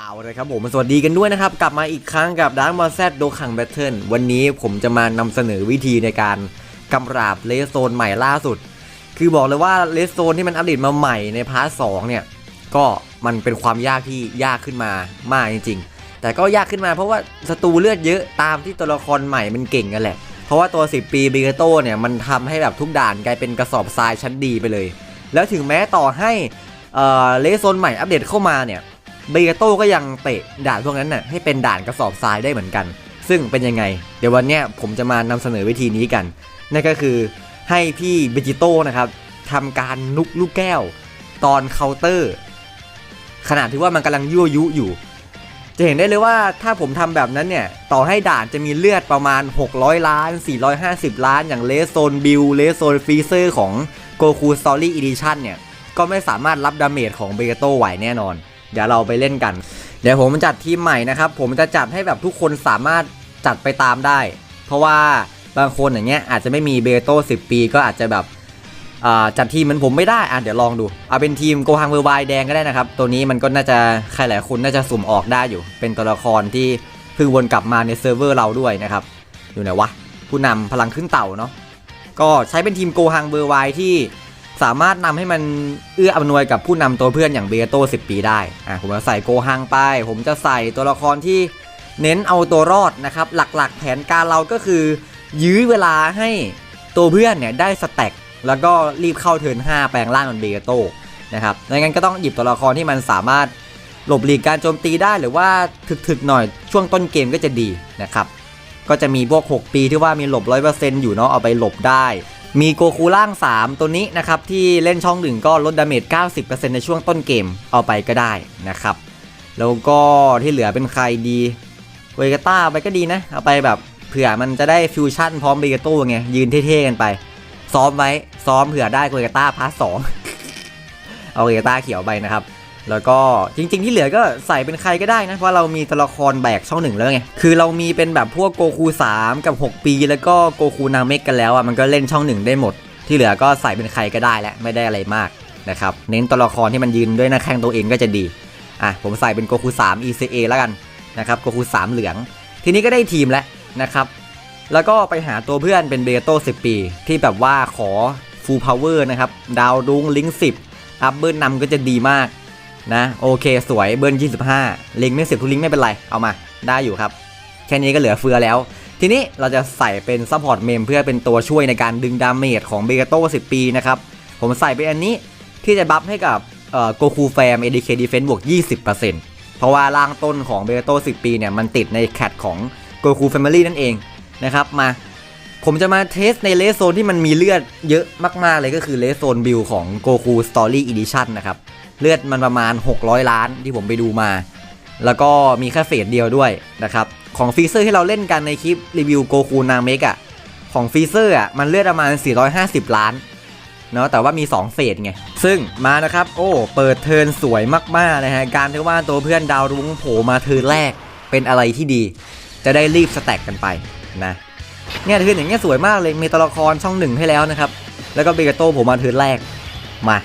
เอาเลยครับผมสวัสดีกันด้วยนะครับ กลับมาอีกครั้งกับดาร์ m ม r แซดโดคังแบทเทิลวันนี้ผมจะมานำเสนอวิธีในการกำราบเลสโซนใหม่ล่าสุด คือบอกเลยว่าเลสโซนที่มันอัปเดตมาใหม่ในพาร์ทสองเนี่ย ก็มันเป็นความยากที่ยากขึ้นมามากจริง ๆ แต่ก็ยากขึ้นมาเพราะว่าศัตรูเลือดเยอะตามที่ตัวละครใหม่มันเก่งกันแหละ เพราะว่าตัว 10 ปีบิเกโตเนี่ยมันทำให้แบบทุกด่านกลายเป็นกระสอบทรายชั้นดีไปเลย แล้วถึงแม้ต่อให้เอ่อเลสโซนใหม่อัปเดตเข้ามาเนี่ย เบเกโต้ก็ยังเตะด่านพวกนั้นน่ะให้เป็นด่านกระสอบทรายได้เหมือนกัน ซึ่งเป็นยังไง เดี๋ยววันนี้ผมจะมานำเสนอวิธีนี้กัน นั่นก็คือให้พี่เบจิโต้นะครับทำการนุกลูกแก้ว ตอนเคาน์เตอร์ขณะที่ว่ามันกำลังยั่วยุอยู่ จะเห็นได้เลยว่าถ้าผมทำแบบนั้นเนี่ย ต่อให้ด่านจะมีเลือดประมาณ 600 ล้าน 450 ล้าน อย่างเลสโซนบิลเลสโซนฟรีเซอร์ของโกคูสตอรี่อีดิชันเนี่ย ก็ไม่สามารถรับดาเมจของเบเกโต้ไหวแน่นอน เดี๋ยวเราไปเล่นกัน เดี๋ยวผมจัดทีมใหม่นะครับ ผมจะจัดให้แบบทุกคนสามารถจัดไปตามได้ เพราะว่าบางคนอย่างเงี้ยอาจจะไม่มีเบโต้10 ปีก็อาจจะแบบอ่าจัดทีมเหมือนผมไม่ได้อะเดี๋ยวลองดูเอาเป็นทีมโกฮังเวอร์ไวแดงก็ได้นะครับ ตัวนี้มันก็น่าจะใครหลายคนน่าจะสุ่มออกได้อยู่ เป็นตัวละครที่เพิ่งวนกลับมาในเซิร์ฟเวอร์เราด้วยนะครับ อยู่ไหนวะ ผู้นำพลังขึ้นเต่าเนาะก็ใช้เป็นทีมโกฮังเบอร์ไวที่ สามารถนำให้มันเอื้ออำนวยกับผู้นำตัวเพื่อนอย่างเบโต้10ปีได้อะผมจะใส่โกฮังไป ผมจะใส่ตัวละครที่เน้นเอาตัวรอดนะครับ หลักๆ แผนการเราก็คือ ยื้อเวลาให้ตัวเพื่อนเนี่ยได้สแต็กแล้วก็รีบเข้าเทิร์น5แปลงร่างเป็นเบโต้นะครับดังนั้นก็ต้องหยิบตัวละครที่มันสามารถหลบหลีกการโจมตีได้หรือว่าถึกๆหน่อยช่วงต้นเกมก็จะดีนะครับก็จะมีพวก 6 ปีที่ว่ามีหลบ 100%อยู่เนาะเอาไปหลบได้ มีโกคูล่าง 3 ตัวนี้นะครับที่เล่นช่องหนึ่งก็ลดดาเมจ 90%ในช่วงต้นเกมเอาไปก็ได้นะครับ แล้วก็ที่เหลือเป็นใครดีเวกาต้าไปก็ดีนะ เอาไปแบบเผื่อมันจะได้ฟิวชั่นพร้อมเบเกโต้ไง ยืนเท่ๆกันไป ซ้อมไว้ ซ้อมเผื่อได้เวกาต้าพาร์ทสองเอาเวกาต้าเขียวไปนะครับ แล้วก็จริง ๆ ที่เหลือก็ใส่เป็นใครก็ได้นะ เพราะเรามีตัวละครแบกช่องหนึ่งแล้วไง คือเรามีเป็นแบบพวกโกคู 3 กับ 6 ปี แล้วก็โกคูนาเมกกันแล้วอะมันก็เล่นช่องหนึ่งได้หมด ที่เหลือก็ใส่เป็นใครก็ได้และไม่ได้อะไรมากนะครับเน้นตัวละครที่มันยืนด้วยหน้าแข้งตัวเองก็จะดีอะผมใส่เป็นโกคู 3 ECA แล้วกันนะครับโกคู 3 เหลือง ทีนี้ก็ได้ทีมแล้วนะครับแล้วก็ไปหาตัวเพื่อนเป็นเบโต้10 ปี ที่แบบว่าขอ full power นะครับดาวดุงลิง10อัพเบิร์นนำก็จะดีมาก นะโอเคสวยเบิร์น25 ลิงไม่สิบทุกลิงไม่เป็นไร เอามาได้อยู่ครับ แค่นี้ก็เหลือเฟือแล้ว ทีนี้เราจะใส่เป็นซัพพอร์ตเมมเพื่อเป็นตัวช่วยในการดึงดาเมจของเบเกโต้10 ปีนะครับ ผมใส่ไปอันนี้ที่จะบัฟให้กับโกคูแฟม ADK Defense บวก 20%เพราะว่าร่างต้นของเบเกโต้10 ปีเนี่ยมันติดในแคตของโกคูแฟมิลี่นั่นเองนะครับมา ผมจะมาเทสในเลสโซนที่มันมีเลือดเยอะมากๆเลยก็คือเลสโซนบิลของ Goku Story Edition นะครับ เลือดมันประมาณ 600 ล้านที่ผมไปดูมา แล้วก็มีแค่เฟสเดียวด้วยนะครับ ของฟีเซอร์ที่เราเล่นกันในคลิปรีวิวโกคูนาเมกอะของฟีเซอร์อะมันเลือดประมาณ 450 ล้านเนาะแต่ว่ามี 2 เฟสไง ซึ่งมานะครับ โอ้ เปิดเทินสวยมากๆนะฮะ การที่ว่าตัวเพื่อนดาวรุ้งโผล่มาเทินแรกเป็นอะไรที่ดี จะได้รีบสแต็กกันไปนะ เนี่ยเทิร์นอย่างเงี้ยสวยมากเลยมีตัวละครช่องหนึ่งให้แล้วนะครับ แล้วก็เบเกโต้ผมมาเทิร์นแรกมา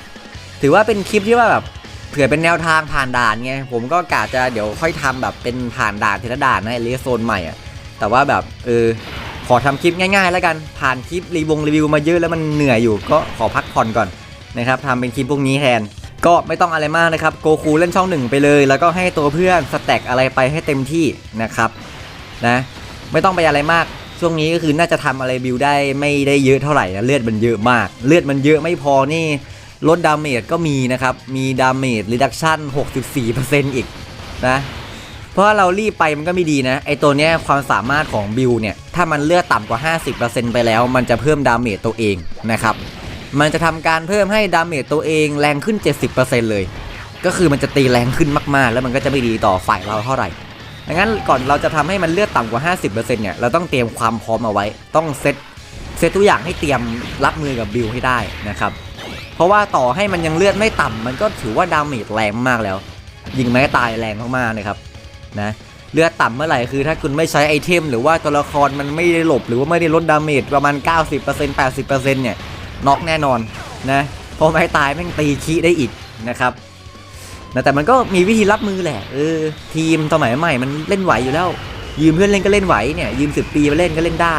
ถือว่าเป็นคลิปที่ว่าแบบเผื่อเป็นแนวทางผ่านด่านไงผมก็กะจะเดี๋ยวค่อยทำแบบเป็นผ่านด่านทีละด่านนะเลสโซนใหม่อะแต่ว่าแบบเออขอทำคลิปง่าย ๆ แล้วกันผ่านคลิปรีวงรีวิวมาเยอะแล้วมันเหนื่อยอยู่ก็ขอพักผ่อนก่อนนะครับทำเป็นคลิปพวกนี้แทน ก็ไม่ต้องอะไรมากนะครับโกคูเล่นช่องหนึ่งไปเลย แล้วก็ให้ตัวเพื่อนสแต็กอะไรไปให้เต็มที่นะครับนะไม่ต้องไปอะไรมาก ช่วงนี้ก็คือน่าจะทำอะไรบิวได้ไม่ได้เยอะเท่าไหร่นะเลือดมันเยอะมาก เลือดมันเยอะไม่พอนี่ลดดาเมจก็มีนะครับ มีดาเมจรีดักชั่น 64%อีกนะ เพราะเรารีบไปมันก็ไม่ดีนะ ไอตัวเนี้ยความสามารถของบิวเนี่ย ถ้ามันเลือดต่ำกว่า 50%ไปแล้ว มันจะเพิ่มดาเมจตัวเองนะครับ มันจะทำการเพิ่มให้ดาเมจตัวเองแรงขึ้น 70%เลย ก็คือมันจะตีแรงขึ้นมากๆ แล้วมันก็จะไม่ดีต่อฝ่ายเราเท่าไหร่ ดังนั้นก่อนเราจะทำให้มันเลือดต่ำกว่า 50%เนี่ยเราต้องเตรียมความพร้อมเอาไว้ ต้องเซตเซตทุกอย่างให้เตรียมรับมือกับบิลให้ได้นะครับ เพราะว่าต่อให้มันยังเลือดไม่ต่ำมันก็ถือว่าดาเมจแรงมากแล้ว ยิงแม้ตายแรงมากๆเลยครับนะเลือดต่ำเมื่อไหร่คือ ถ้าคุณไม่ใช้ไอเทม หรือว่าตัวละครมันไม่ได้หลบหรือว่าไม่ได้ลดดาเมจประมาณ 90% 80%เนี่ยน็อกแน่นอนนะเพราะไม้ตายแม่งตีคีได้อีกนะครับ นะแต่มันก็มีวิธีรับมือแหละเออทีมสมัยใหม่มันเล่นไหวอยู่แล้ว ยืมเพื่อนเล่นก็เล่นไหวเนี่ยยืมสิบปีมาเล่นก็เล่นได้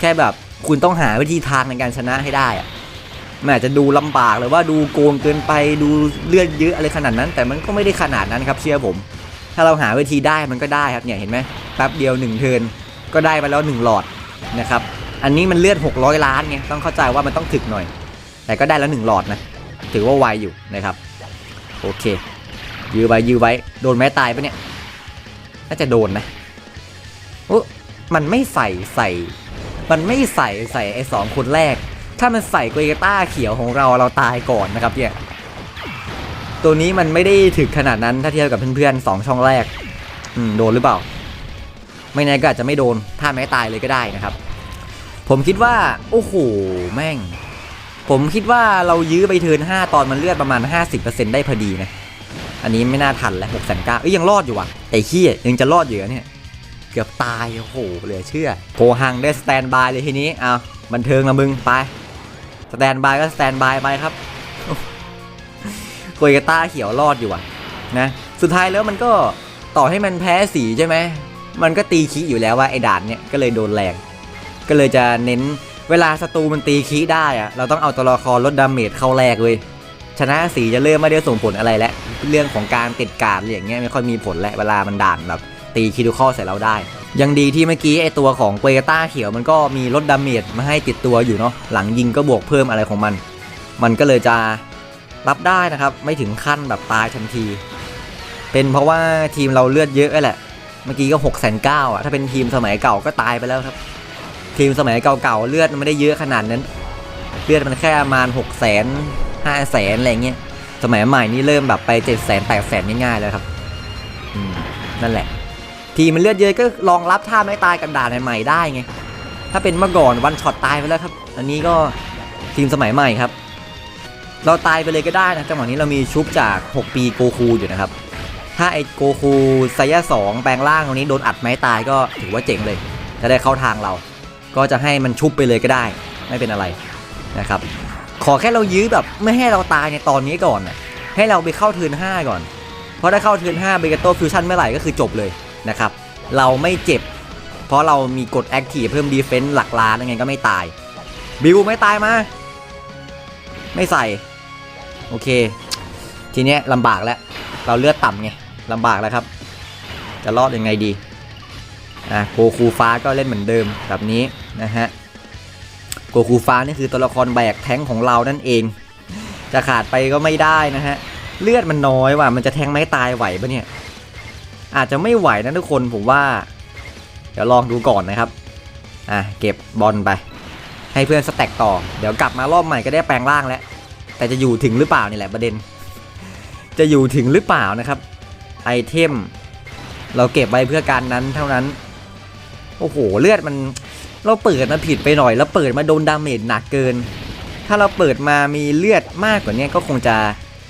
แค่แบบคุณต้องหาวิธีทางในการชนะให้ได้อะมันอาจจะดูลำบากหรือว่าดูโกงเกินไปดูเลื่อนเยอะอะไรขนาดนั้น แต่มันก็ไม่ได้ขนาดนั้นครับเชื่อผม ถ้าเราหาวิธีได้มันก็ได้ครับเนี่ยเห็นไหมแป๊บเดียวหนึ่งเทินก็ได้มาแล้วหนึ่งหลอดนะครับอันนี้มันเลือด600 ล้านไงต้องเข้าใจว่ามันต้องถึกหน่อย แต่ก็ได้แล้วหนึ่งหลอดนะถือว่าไวอยู่นะครับ โอเค ยื้อไว้ยื้อไว้ โดนแม้ตายปะเนี่ย น่าจะโดนนะโอ้มันไม่ใส่ใส่ มันไม่ใส่ใส่ไอ้สองคนแรก ถ้ามันใส่โกเกต้าเขียวของเราเราตายก่อนนะครับเนี่ย ตัวนี้มันไม่ได้ถึกขนาดนั้นถ้าเทียบกับเพื่อนๆสองช่องแรก อืม โดนหรือเปล่า ไม่แน่ก็อาจจะไม่โดน ถ้าแม้ตายเลยก็ได้นะครับ ผมคิดว่า โอ้โห แม่ง ผมคิดว่าเรายื้อไปเทิร์น5ตอนมันเลือดประมาณ 50%ได้พอดีนะ อันนี้ไม่น่าทันแล้ว6 9 0 0 0เอ้ยยังรอดอยู่ว่ะไอ้ขี้ยยังจะรอดอยู่เหรอเนี่ย เกือบตายโอ้โหเหลือเชื่อโกหังได้สแตนบายเลยทีนี้เอาบันเทิงละมึงไปสแตนบายก็สแตนบายไปครับโกยกาต้าเขียวรอดอยู่อะนะสุดท้ายแล้วมันก็ต่อให้มันแพ้สีใช่ไหมมันก็ตีคีอยู่แล้วว่าไอ้ด่านเนี่ยก็เลยโดนแรงก็เลยจะเน้นเวลาศัตรูมันตีคีได้อะเราต้องเอาตัวละครลดดาเมจเข้าแรกเลย ชนะสีจะเริ่มไม่ได้ส่งผลอะไรแล้วเรื่องของการติดการอะไรอย่างเงี้ยไม่ค่อยมีผลแล้วเวลามันด่านแบบตีคิดูข้อใส่เราได้ ยังดีที่เมื่อกี้ไอตัวของเกวต้าเขียวมันก็มีลดดาเมจมาให้ติดตัวอยู่เนาะหลังยิงก็บวกเพิ่มอะไรของมัน มันก็เลยจะรับได้นะครับ ไม่ถึงขั้นแบบตายทันที เป็นเพราะว่าทีมเราเลือดเยอะแหละ เมื่อกี้ก็6กแสนเก้าอะถ้าเป็นทีมสมัยเก่าก็ตายไปแล้วครับ ทีมสมัยเก่าๆเลือดมันไม่ได้เยอะขนาดนั้น เลือดมันแค่ประมาณ6กแสน ห้าแสนอะไรเงี้ย สมัยใหม่นี่เริ่มแบบไป7จ็ดแสนแปดแสนง่ายๆแล้วครับนั่นแหละ ทีมันเลือดเยอะก็ลองรับท่าไม่ตายกันด่านใหม่ๆได้ไง ถ้าเป็นเมื่อก่อนวันช็อตตายไปแล้วครับ อันนี้ก็ทีมสมัยใหม่ครับ เราตายไปเลยก็ได้นะจังหวะนี้เรามีชุบจาก 6 ปีโกคูอยู่นะครับ ถ้าไอโกคูไซยะสองแปลงร่างตรงนี้โดนอัดไม้ตายก็ถือว่าเจ๋งเลยจะได้เข้าทางเรา ก็จะให้มันชุบไปเลยก็ได้ ไม่เป็นอะไรนะครับ ขอแค่เรายื้อแบบไม่ให้เราตายในตอนนี้ก่อนนะให้เราไปเข้าเทิร์น5ก่อน เพราะถ้าเข้าเทิร์น5เบเกโตฟิวชั่นเมื่อไหร่ก็คือจบเลยนะครับ เราไม่เจ็บ เพราะเรามีกดแอคทีฟเพิ่มดีเฟนซ์หลักล้านยังไงก็ไม่ตาย บิวไม่ตายมา ไม่ใส่ โอเค ทีเนี้ยลำบากแล้ว เราเลือดต่ำไงลำบากแล้วครับ จะรอดยังไงดีอะโกคูฟ้าก็เล่นเหมือนเดิมแบบนี้นะฮะ โกคูฟ้านี่คือตัวละครแบกแท้งของเรานั่นเอง จะขาดไปก็ไม่ได้นะฮะ เลือดมันน้อยว่ะ มันจะแทงไม่ตายไหวปะเนี่ย อาจจะไม่ไหวนะทุกคนผมว่า เดี๋ยวลองดูก่อนนะครับ อะเก็บบอลไป ให้เพื่อนสแต็กต่อ เดี๋ยวกลับมารอบใหม่ก็ได้แปลงร่างแล้ว แต่จะอยู่ถึงหรือเปล่านี่แหละประเด็น จะอยู่ถึงหรือเปล่านะครับ ไอเทม เราเก็บไว้เพื่อการนั้นเท่านั้น โอ้โห เลือดมัน เราเปิดมาผิดไปหน่อย แล้วเปิดมาโดนดาเมจหนักเกิน ถ้าเราเปิดมามีเลือดมากกว่านี้ก็คงจะ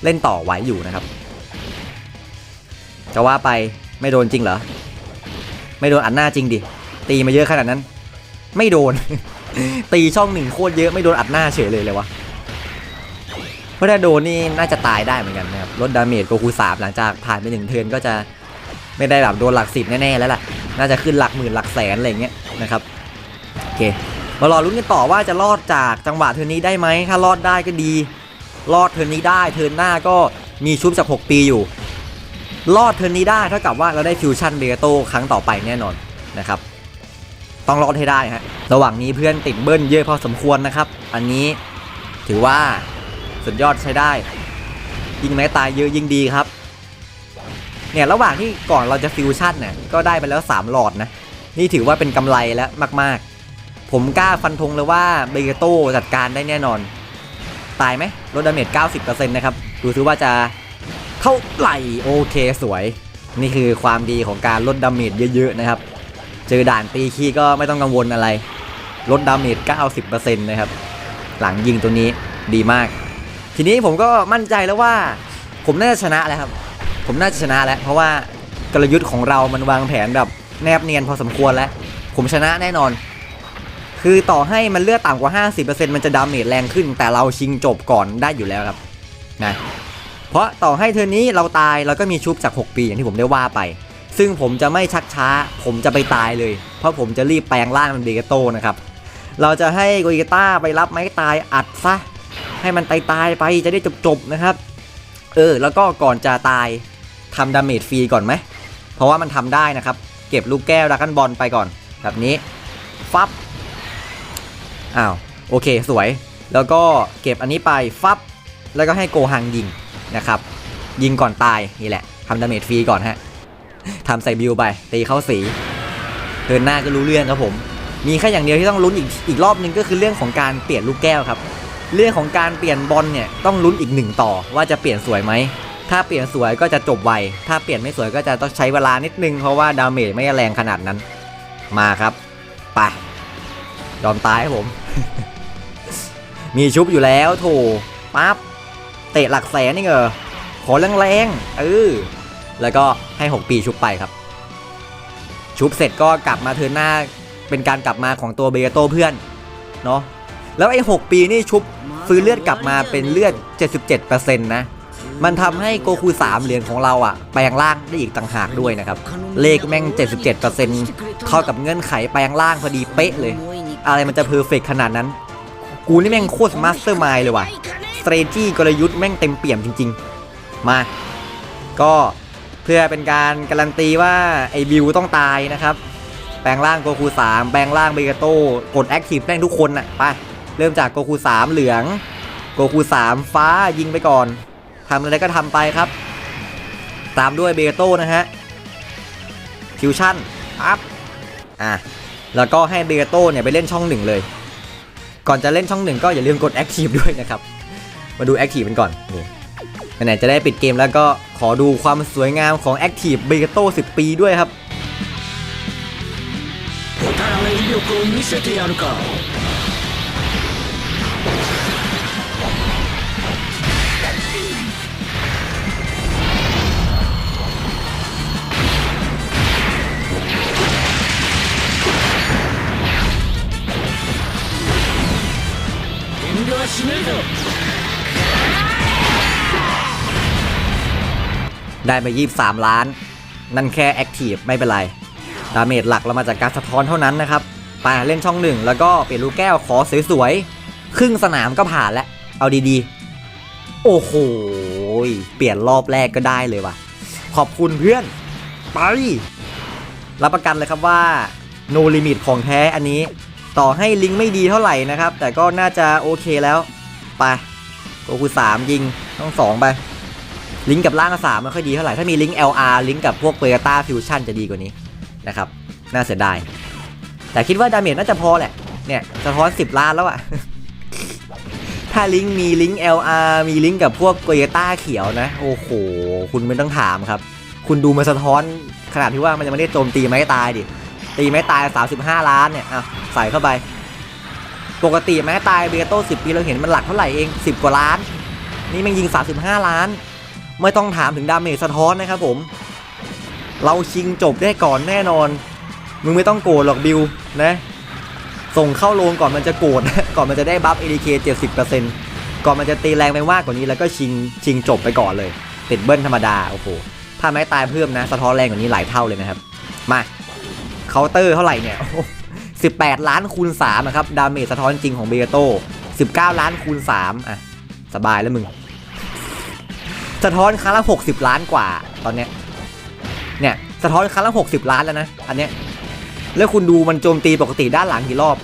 เล่นต่อไหวอยู่นะครับ จะว่าไปไม่โดนจริงเหรอ ไม่โดนอัดหน้าจริงดิ ตีมาเยอะขนาดนั้น ไม่โดน ตีช่องหนึ่งโคตรเยอะไม่โดนอัดหน้าเฉยเลยเลยวะเพราะถ้าโดนนี่น่าจะตายได้เหมือนกันนะครับลดดาเมจโกคูสามหลังจากผ่านไปหนึ่งเทิร์นก็จะไม่ได้แบบโดนหลักสิบแน่ๆแล้วล่ะ น่าจะขึ้นหลักหมื่นหลักแสนอะไรเงี้ยนะครับ เคมารอลุ้นกันต่อว่าจะรอดจากจังหวะเทิร์นนี้ได้ไหมถ้ารอดได้ก็ดี รอดเทิร์นนี้ได้เทิร์นหน้าก็มีชุบจาก 6 ปีอยู่ รอดเทิร์นนี้ได้เท่ากับว่าเราได้ฟิวชั่นเบโตครั้งต่อไปแน่นอนนะครับ ต้องรอดให้ได้ฮะระหว่างนี้เพื่อนติดเบิ้ลเยอะพอสมควรนะครับ อันนี้ถือว่าสุดยอดใช้ได้ ยิงแม้ตายเยอะยิ่งดีครับเนี่ยระหว่างที่ก่อนเราจะฟิวชั่นเนี่ยก็ได้ไปแล้ว 3 หลอดนะ นี่ถือว่าเป็นกำไรแล้วมาก ผมกล้าฟันธงเลยว่าเบเกโต้จัดการได้แน่นอน ตายไหมลดดาเมจ 90%นะครับ ดูซิว่าจะเท่าไหร่โอเคสวย นี่คือความดีของการลดดาเมจเยอะ ๆ นะครับ เจอด่านตีขี้ก็ไม่ต้องกังวลอะไร ลดดาเมจ 90%นะครับ หลังยิงตัวนี้ดีมาก ทีนี้ผมก็มั่นใจแล้วว่า ผมน่าจะชนะแล้วครับ ผมน่าจะชนะแล้ว เพราะว่ากลยุทธ์ของเรามันวางแผนแบบแนบเนียนพอสมควรแล้ว ผมชนะแน่นอน คือต่อให้มันเลือดต่ำกว่า 50%มันจะดาเมจแรงขึ้น แต่เราชิงจบก่อนได้อยู่แล้วครับนะเพราะต่อให้เทอนี้เราตายเราก็มีชุบจาก 6 ปีอย่างที่ผมได้ว่าไป ซึ่งผมจะไม่ชักช้า ผมจะไปตายเลย เพราะผมจะรีบแปลงร่างเป็นเบเกโตนะครับเราจะให้โกอิต้าไปรับไม้ตายอัดซะให้มันตายตายไปจะได้จบๆนะครับ เออ แล้วก็ก่อนจะตายทำดาเมจฟรีก่อนไหมเพราะว่ามันทำได้นะครับ เก็บลูกแก้วดักกันบอลไปก่อน แบบนี้ ฟับ อ้าวโอเคสวย แล้วก็เก็บอันนี้ไปฟับ แล้วก็ให้โกฮังยิงนะครับ ยิงก่อนตายนี่แหละทำดาเมจฟรีก่อนฮะทำใส่บิวไป ตีเข้าสีเดินหน้าก็รู้เรื่องครับผม มีแค่อย่างเดียวที่ต้องลุ้นอีกอีกรอบหนึงก็คือเรื่องของการเปลี่ยนลูกแก้วครับ เรื่องของการเปลี่ยนบอลเนี่ยต้องลุ้นอีกหนึ่งต่อว่าจะเปลี่ยนสวยไหมถ้าเปลี่ยนสวยก็จะจบไว ถ้าเปลี่ยนไม่สวยก็จะต้องใช้เวลานิดนึง เพราะว่าดาเมจไม่แรงขนาดนั้น มาครับ ไป ยอมตายครับผม มีชุบอยู่แล้วโถปั๊บเตะหลักแสนนี่เหรอขอแรงๆเออแล้วก็ให้ 6 ปีชุบไปครับ ชุบเสร็จก็กลับมาเทินหน้าเป็นการกลับมาของตัวเบโตเพื่อนเนาะแล้วไอ้ 6 ปีนี่ชุบฟื้นเลือดกลับมาเป็นเลือด 77%นะมันทำให้โกคู3เหรียญของเราอะแปลงร่างได้อีกต่างหากด้วยนะครับ เลขแม่ง 77%เท่ากับเงื่อนไขแปลงร่างพอดีเป๊ะเลย อะไรมันจะเพอร์เฟกขนาดนั้น กูนี่แม่งโคตรมาสเตอร์มายเลยว่ะสเตรจี้กลยุทธ์แม่งเต็มเปี่ยมจริง ๆ มา ก็เพื่อเป็นการการันตีว่าไอ้บิวต้องตายนะครับ แปลงร่างโกคู3แปลงร่างเบเกโตกดแอคทีฟแม่งทุกคนน่ะไปเริ่มจากโกคู3เหลืองโกคู3ฟ้ายิงไปก่อนทำอะไรก็ทำไปครับ ตามด้วยเบเกโตนะฮะฟิวชั่นอัพอะ แล้วก็ให้เบเกโตเนี่ยไปเล่นช่องหนึ่งเลย ก่อนจะเล่นช่องหนึ่งก็อย่าลืมกดแอคทีฟด้วยนะครับ มาดูแอคทีฟกันก่อน นี่ไหนๆจะได้ปิดเกมแล้วก็ขอดูความสวยงามของแอคทีฟเบเกโต10 ปีด้วยครับ お互い威力を見せてやるか 遠慮はしねえぞ ได้มา23 ล้าน นั่นแค่แอคทีฟไม่เป็นไร ดาเมจหลักเรามาจากการสะท้อนเท่านั้นนะครับไปเล่นช่องหนึ่งแล้วก็เปลี่ยนลูกแก้วขอสวยๆ ครึ่งสนามก็ผ่านแล้ว เอาดีๆ โอ้โห เปลี่ยนรอบแรกก็ได้เลยว่ะ ขอบคุณเพื่อน ไป รับประกันเลยครับว่า no limit ของแท้อันนี้ ต่อให้ลิงไม่ดีเท่าไหร่นะครับ แต่ก็น่าจะโอเคแล้ว ไปโกคูสามยิงต้องสองไป ลิงกับล่างสามไม่ค่อยดีเท่าไหร่ ถ้ามีลิงก์ LR ลิงก์กับพวกเปอร์ต้าฟิวชั่นจะดีกว่านี้นะครับ น่าเสียดาย แต่คิดว่าดาเมจน่าจะพอแหละ เนี่ยสะท้อน10ล้านแล้วอะถ้าลิงก์มีลิงก์ LR มีลิงก์กับพวกเปอร์ต้าเขียวนะ โอ้โห คุณไม่ต้องถามครับ คุณดูมันสะท้อนขนาดที่ว่ามันจะไม่ได้โจมตีไม้ตายดิ ตีไม้ตาย 35 ล้านเนี่ยอะใส่เข้าไป ปกติไม้ตายเบโต้10 ปีเราเห็นมันหลักเท่าไหร่เอง 10 กว่าล้าน นี่มันยิง 35 ล้าน ไม่ต้องถามถึงดาเมจสะท้อนนะครับผม เราชิงจบได้ก่อนแน่นอน มึงไม่ต้องโกรธหรอกบิวนะ ส่งเข้าโรงก่อนมันจะโกรธก่อนมันจะได้บัฟ ADK 70%ก่อนมันจะตีแรงไปมากกว่านี้แล้วก็ชิงชิงจบไปก่อนเลยติดเบิ้ลธรรมดา โอ้โหถ้าไม้ตายเพิ่มนะ สะท้อนแรงกว่านี้หลายเท่าเลยนะครับ มา เคาน์เตอร์เท่าไหร่เนี่ย 18 ล้านคูณ3นะครับ ดาเมจสะท้อนจริงของเบโต19 ล้านคูณ3อะ สบายแล้วมึง สะท้อนครั้งละ 60 ล้านกว่าตอนเนี้ย เนี่ย สะท้อนครั้งละ 60 ล้านแล้วนะ อันเนี้ย แล้วคุณดูมันโจมตีปกติด้านหลังกี่รอบ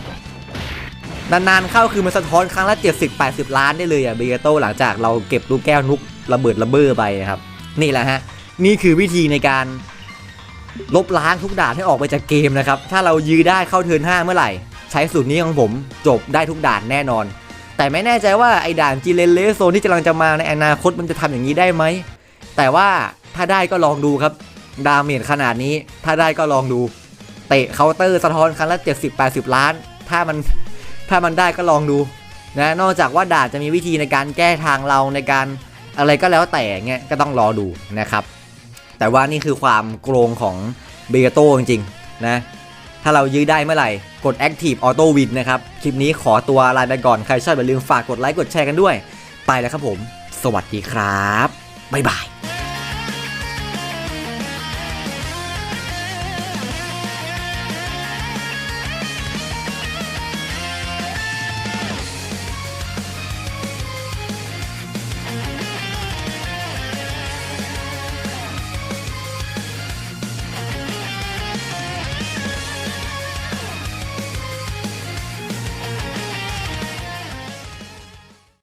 นานๆเข้าคือมันสะท้อนครั้งละ 70-80 ล้านได้เลยอะเบโตหลังจากเราเก็บลูกแก้วนุกระเบิดระเบ้อไปนะครับ นี่แหละฮะ นี่คือวิธีในการ ลบล้างทุกด่านให้ออกไปจากเกมนะครับ ถ้าเรายื้อได้เข้าเทิร์น5เมื่อไหร่ ใช้สูตรนี้ของผมจบได้ทุกด่านแน่นอน แต่ไม่แน่ใจว่าไอ้ด่านจีเลนเลสโซนที่กำลังจะมาในอนาคตมันจะทำอย่างนี้ได้ไหม แต่ว่าถ้าได้ก็ลองดูครับ ดาเมจขนาดนี้ถ้าได้ก็ลองดู เตะเคาน์เตอร์สะท้อนครั้งละ70-80 ล้าน ถ้ามันถ้ามันได้ก็ลองดูนะนอกจากว่าด่านจะมีวิธีในการแก้ทางเราในการอะไรก็แล้วแต่เงี้ยก็ต้องรอดูนะครับ แต่ว่านี่คือความโกรงของเบเกโตจริงๆนะถ้าเรายื้อได้เมื่อไหร่ กด Active Auto Win นะครับ คลิปนี้ขอตัวลาไปก่อน ใครชอบอย่าลืมฝากกดไลค์กดแชร์กันด้วย ไปแล้วครับผม สวัสดีครับ บ๊ายบาย